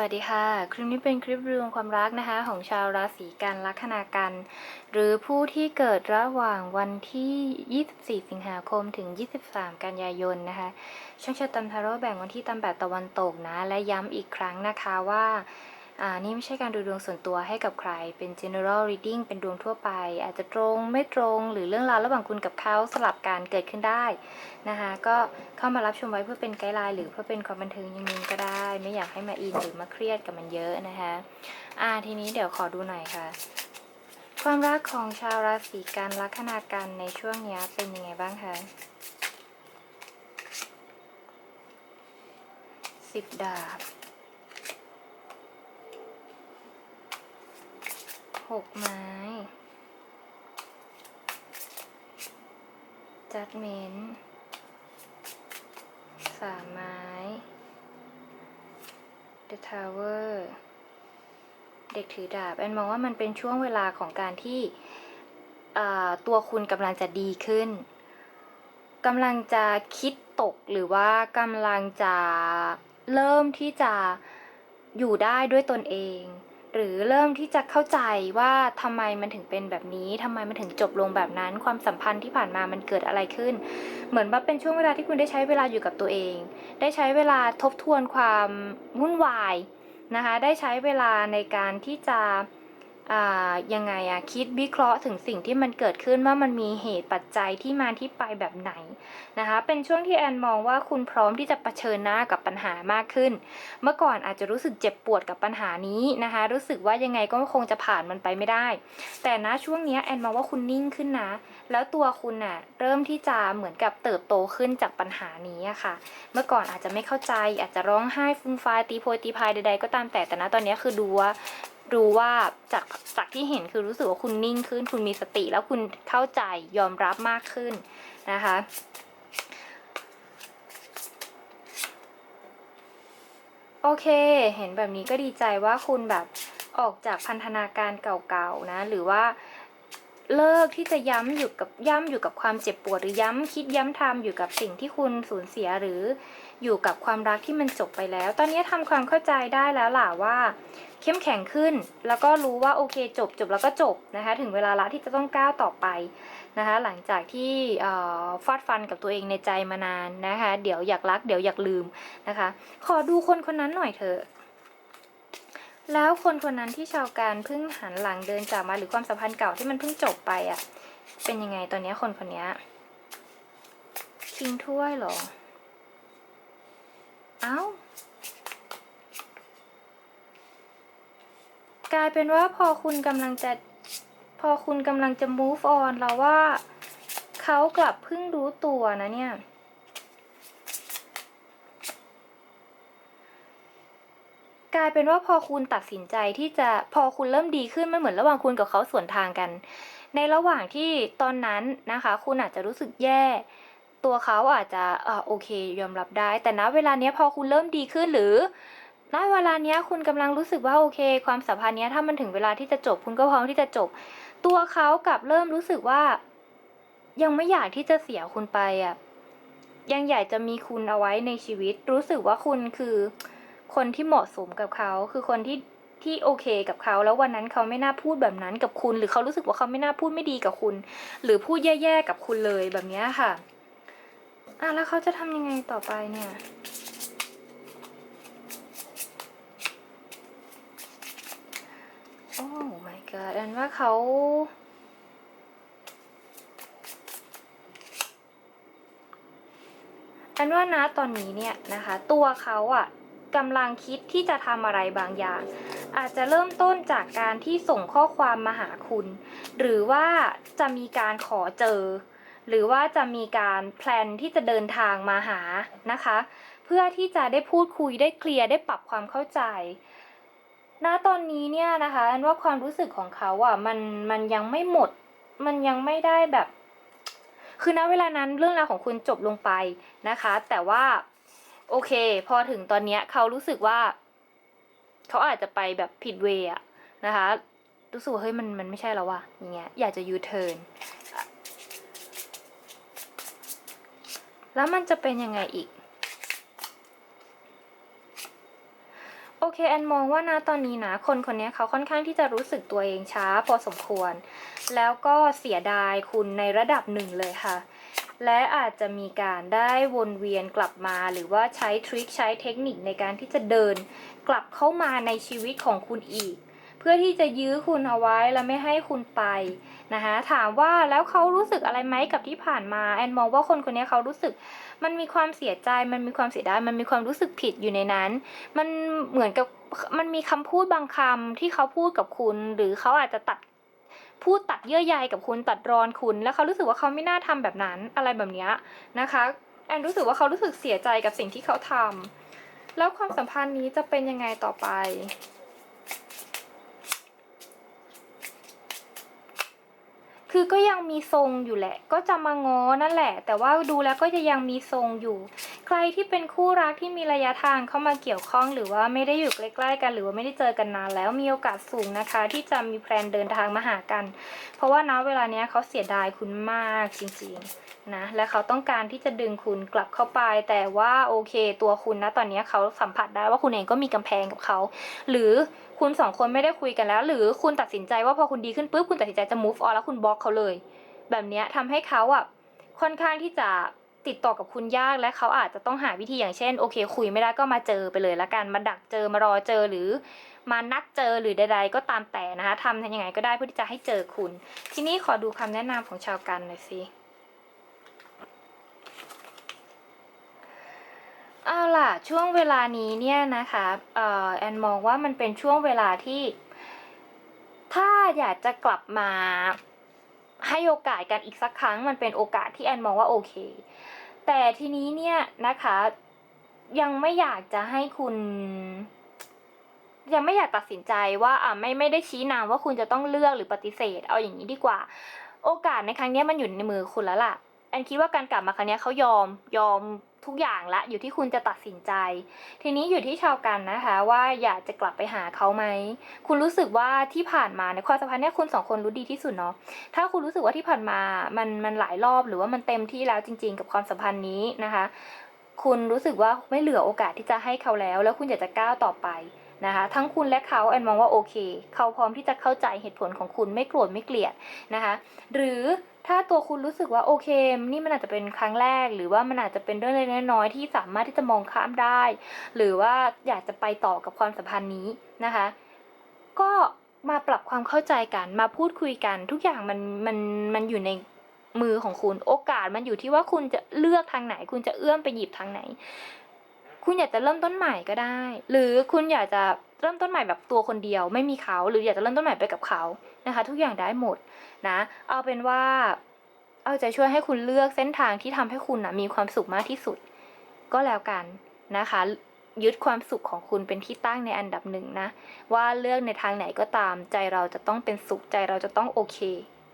วัสดีค่ะ คลิปนี้เป็นคลิปรวมความรักนะคะ ของชาวราศีกันลัคนากัน หรือผู้ที่เกิดระหว่างวันที่ 24 สิงหาคมถึง 23 กันยายนนะคะ ช่องชะตันทาโร่แบ่งวันที่ตามแบบตะวันตกนะ และย้ำอีกครั้งนะคะว่า อ่านี่ไม่ใช่การดูดวงส่วนตัวให้กับใคร เป็น general reading เป็นดวงทั่วไป อาจจะตรงไม่ตรงหรือเรื่องราวระหว่างคุณกับเขาสลับการเกิดขึ้นได้นะคะ ก็เข้ามารับชมไว้เพื่อเป็นไกด์ไลน์หรือเพื่อเป็นความบันเทิงยังนึงก็ได้ ไม่อยากให้มาอินหรือมาเครียดกับมันเยอะนะคะอ่าทีนี้เดี๋ยวขอดูหน่อยค่ะ ความรักของชาวราศีกันลัคนากันในช่วงนี้เป็นยังไงบ้างคะสิบดาบ หกไม้ จัดเมนสามไม้ The Tower เด็กถือดาบ แอนมองว่ามันเป็นช่วงเวลาของการที่ตัวคุณกำลังจะดีขึ้นกำลังจะคิดตกหรือว่ากำลังจะเริ่มที่จะอยู่ได้ด้วยตนเอง หรือเริ่มที่จะเข้าใจว่าทำไมมันถึงเป็นแบบนี้ทำไมมันถึงจบลงแบบนั้น ความสัมพันธ์ที่ผ่านมามันเกิดอะไรขึ้น เหมือนว่าเป็นช่วงเวลาที่คุณได้ใช้เวลาอยู่กับตัวเอง ได้ใช้เวลาทบทวนความวุ่นวายนะคะ ได้ใช้เวลาในการที่จะ ยังไงอะคิดวิเคราะห์ถึงสิ่งที่มันเกิดขึ้นว่ามันมีเหตุปัจจัยที่มาที่ไปแบบไหนนะคะ เป็นช่วงที่แอนมองว่าคุณพร้อมที่จะะเผชิญหน้ากับปัญหามากขึ้น เมื่อก่อนอาจจะรู้สึกเจ็บปวดกับปัญหานี้นะคะ รู้สึกว่ายังไงก็คงจะผ่านมันไปไม่ได้ แต่นะช่วงนี้แอนมองว่าคุณนิ่งขึ้นนะ แล้วตัวคุณน่ะเริ่มที่จะเหมือนกับเติบโตขึ้นจากปัญหานี้อะค่ะ เมื่อก่อนอาจจะไม่เข้าใจ อาจจะร้องไห้ฟูมฟายตีโพยตีพายใดๆก็ตามแต่แต่นะตอนนี้คือดูว่า รู้ว่าจากจากที่เห็นคือรู้สึกว่าคุณนิ่งขึ้น คุณมีสติแล้วคุณเข้าใจยอมรับมากขึ้นนะคะโอเค เห็นแบบนี้ก็ดีใจว่าคุณแบบออกจากพันธนาการเก่าๆนะ หรือว่าเลิกที่จะย้ำอยู่กับย่ำอยู่กับความเจ็บปวดหรือย้ำคิดย้ำทำอยู่กับสิ่งที่คุณสูญเสียหรืออยู่กับความรักที่มันจบไปแล้ว ตอนนี้ทำความเข้าใจได้แล้วล่ะว่า เข้มแข็งขึ้น แล้วก็รู้ว่าโอเคจบจบแล้วก็จบนะคะ ถึงเวลาละที่จะต้องก้าวต่อไปนะคะ หลังจากที่ฟาดฟันกับตัวเองในใจมานานนะคะ เดี๋ยวอยากรัก เดี๋ยวอยากลืมนะคะ ขอดูคนคนนั้นหน่อยเถอะแล้วคนคนนั้นที่ชาวการเพิ่งหันหลังเดินจากมาหรือความสัมพันธ์เก่าที่มันเพิ่งจบไปอะ่ะ เป็นยังไงตอนนี้คนคนนี้คิงถ้วยเหรอ เอ้า กลายเป็นว่าพอคุณกำลังจะพอคุณกำลังจะ move on แล้วว่าเขากลับเพิ่งรู้ตัวนะเนี่ยกลายเป็นว่าพอคุณตัดสินใจที่จะพอคุณเริ่มดีขึ้นมันเหมือนระหว่างคุณกับเขาสวนทางกัน ในระหว่างที่ตอนนั้นนะคะ คุณอาจจะรู้สึกแย่ ตัวเขาอาจจะอ่าโอเค ยอมรับได้ แต่ณเวลาเนี้ยพอคุณเริ่มดีขึ้นหรือ ณเวลาเนี้ยคุณกำลังรู้สึกว่าโอเค ความสัมพันธ์เนี้ยถ้ามันถึงเวลาที่จะจบ คุณก็พร้อมที่จะจบ ตัวเขากลับเริ่มรู้สึกว่า ยังไม่อยากที่จะเสียคุณไปอะยังอยากจะมีคุณเอาไว้ในชีวิต รู้สึกว่าคุณคือคนที่เหมาะสมกับเขา คือคนที่ที่โอเคกับเขา แล้ววันนั้นเขาไม่น่าพูดแบบนั้นกับคุณ หรือเขารู้สึกว่าเขาไม่น่าพูดไม่ดีกับคุณ หรือพูดแย่ๆกับคุณเลยแบบนี้ค่ะอะแล้วเขาจะทำยังไงต่อไปเนี่ย โอ้ my god อันว่าเขา อันว่านะตอนนี้เนี่ยนะคะ ตัวเขาอะ่ะกำลังคิดที่จะทำอะไรบางอย่าง อาจจะเริ่มต้นจากการที่ส่งข้อความมาหาคุณ หรือว่าจะมีการขอเจอ หรือว่าจะมีการแพลนที่จะเดินทางมาหานะคะ เพื่อที่จะได้พูดคุยได้เคลียร์ได้ปรับความเข้าใจ ณตอนนี้เนี่ยนะคะอันว่าความรู้สึกของเขาอะมันมันยังไม่หมด มันยังไม่ได้แบบ คือณเวลานั้นเรื่องราวของคุณจบลงไปนะคะ แต่ว่าโอเค พอถึงตอนเนี้ยเขารู้สึกว่า เขาอาจจะไปแบบผิดเวอะนะคะ รู้สึกว่าเฮ้ยมันมันไม่ใช่แล้วว่ะอย่างเงี้ยอยากจะยูเทิร์นแล้วมันจะเป็นยังไงอีก โอเคแอนมองว่านะตอนนี้นะคนคนนี้เขาค่อนข้างที่จะรู้สึกตัวเองช้าพอสมควร แล้วก็เสียดายคุณในระดับหนึ่งเลยค่ะ และอาจจะมีการได้วนเวียนกลับมา หรือว่าใช้ทริคใช้เทคนิคในการที่จะเดิน กลับเข้ามาในชีวิตของคุณอีก เพื่อที่จะยื้อคุณเอาไว้และไม่ให้คุณไป นะคะถามว่าแล้วเขารู้สึกอะไรไหมกับที่ผ่านมาแอนมองว่าคนคนนี้เขารู้สึก มันมีความเสียใจ มันมีความเสียดายมันมีความรู้สึกผิดอยู่ในนั้น มันเหมือนกับมันมีคำพูดบางคำที่เขาพูดกับคุณ หรือเขาอาจจะตัดพูดตัดเยื่อใยกับคุณตัดรอนคุณ แล้วเขารู้สึกว่าเขาไม่น่าทำแบบนั้นอะไรแบบนี้นะคะแอนรู้สึกว่าเขารู้สึกเสียใจกับสิ่งที่เขาทำแล้วความสัมพันธ์นี้จะเป็นยังไงต่อไป คือก็ยังมีทรงอยู่แหละ ก็จะมาง้อนั่นแหละ แต่ว่าดูแล้วก็จะยังมีทรงอยู่ ใครที่เป็นคู่รักที่มีระยะทางเข้ามาเกี่ยวข้อง หรือว่าไม่ได้อยู่ใกล้ๆกัน หรือว่าไม่ได้เจอกันนานแล้วมีโอกาสสูงนะคะ ที่จะมีแพลนเดินทางมาหากัน เพราะว่าณเวลาเนี้ยเขาเสียดายคุณมากจริงๆนะและเขาต้องการที่จะดึงคุณกลับเข้าไป แต่ว่าโอเค ตัวคุณนะตอนเนี้ยเขาสัมผัสได้ว่าคุณเองก็มีกำแพงกับเขา หรือคุณสองคนไม่ได้คุยกันแล้ว หรือคุณตัดสินใจว่าพอคุณดีขึ้นปุ๊บคุณตัดสินใจจะ move on แล้วคุณบล็อกเขาเลย แบบเนี้ยทำให้เขาอะค่อนข้างที่จะ ติดต่อกับคุณยากและเขาอาจจะต้องหาวิธีอย่างเช่น โอเค คุยไม่ได้ก็มาเจอไปเลยละกันมาดักเจอมารอเจอหรือ มานัดเจอหรือใด ๆ ก็ตามแต่นะคะทำยังไงก็ได้เพื่อที่จะให้เจอคุณ ทีนี้ขอดูคำแนะนำของชาวกันหน่อยสิเอาล่ะช่วงเวลานี้เนี่ยนะคะเอ่อแอนมองว่ามันเป็นช่วงเวลาที่ ถ้าอยากจะกลับมา ให้โอกาสกันอีกสักครั้ง มันเป็นโอกาสที่แอนมองว่าโอเค แต่ทีนี้เนี่ยนะคะยังไม่อยากจะให้คุณ ยังไม่อยากตัดสินใจว่าอ่าไม่ไม่ได้ชี้นำว่าคุณจะต้องเลือกหรือปฏิเสธ เอาอย่างนี้ดีกว่า โอกาสในครั้งนี้มันอยู่ในมือคุณแล้วล่ะแอนคิดว่าการกลับมาครั้งนี้เขายอมยอม ทุกอย่างละอยู่ที่คุณจะตัดสินใจ ทีนี้อยู่ที่ชาวกันนะคะว่าอยากจะกลับไปหาเขาไหม คุณรู้สึกว่าที่ผ่านมาในความสัมพันธ์เนี้ยคุณสองคนรู้ดีที่สุดเนาะถ้าคุณรู้สึกว่าที่ผ่านมามันมันหลายรอบหรือว่ามันเต็มที่แล้วจริง ๆ กับความสัมพันธ์นี้นะคะ คุณรู้สึกว่าไม่เหลือโอกาสที่จะให้เขาแล้ว แล้วคุณอยากจะก้าวต่อไปนะคะทั้งคุณและเขาแอนมองว่าโอเค เขาพร้อมที่จะเข้าใจเหตุผลของคุณไม่โกรธไม่เกลียดนะคะ หรือ ถ้าตัวคุณรู้สึกว่าโอเค นี่มันอาจจะเป็นครั้งแรก หรือว่ามันอาจจะเป็นเรื่องเล็กน้อยที่สามารถที่จะมองข้ามได้ หรือว่าอยากจะไปต่อกับความสัมพันธ์นี้นะคะ ก็มาปรับความเข้าใจกันมาพูดคุยกัน ทุกอย่างมันมันมันอยู่ในมือของคุณโอกาสมันอยู่ที่ว่าคุณจะเลือกทางไหน คุณจะเอื้อมไปหยิบทางไหน คุณอยากจะเริ่มต้นใหม่ก็ได้ หรือคุณอยากจะเริ่มต้นใหม่แบบตัวคนเดียว ไม่มีเขาหรืออยากจะเริ่มต้นใหม่ไปกับเขานะคะ ทุกอย่างได้หมดนะ เอาเป็นว่าเอาใจช่วยให้คุณเลือกเส้นทางที่ทำให้คุณนะมีความสุขมากที่สุด ก็แล้วกันนะคะ ยึดความสุขของคุณเป็นที่ตั้งในอันดับหนึ่งนะ ว่าเลือกในทางไหนก็ตามใจเราจะต้องเป็นสุขใจเราจะต้องโอเค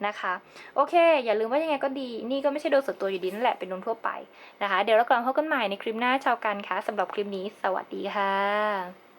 นะคะ โอเค อย่าลืมว่ายังไงก็ดี นี่ก็ไม่ใช่โดยส่วนตัวอยู่ดีนั่นแหละ เป็นดวงทั่วไปนะคะ เดี๋ยวเรากลับมาพบกันใหม่ในคลิปหน้าชาวกันค่ะสำหรับคลิปนี้ สวัสดีค่ะ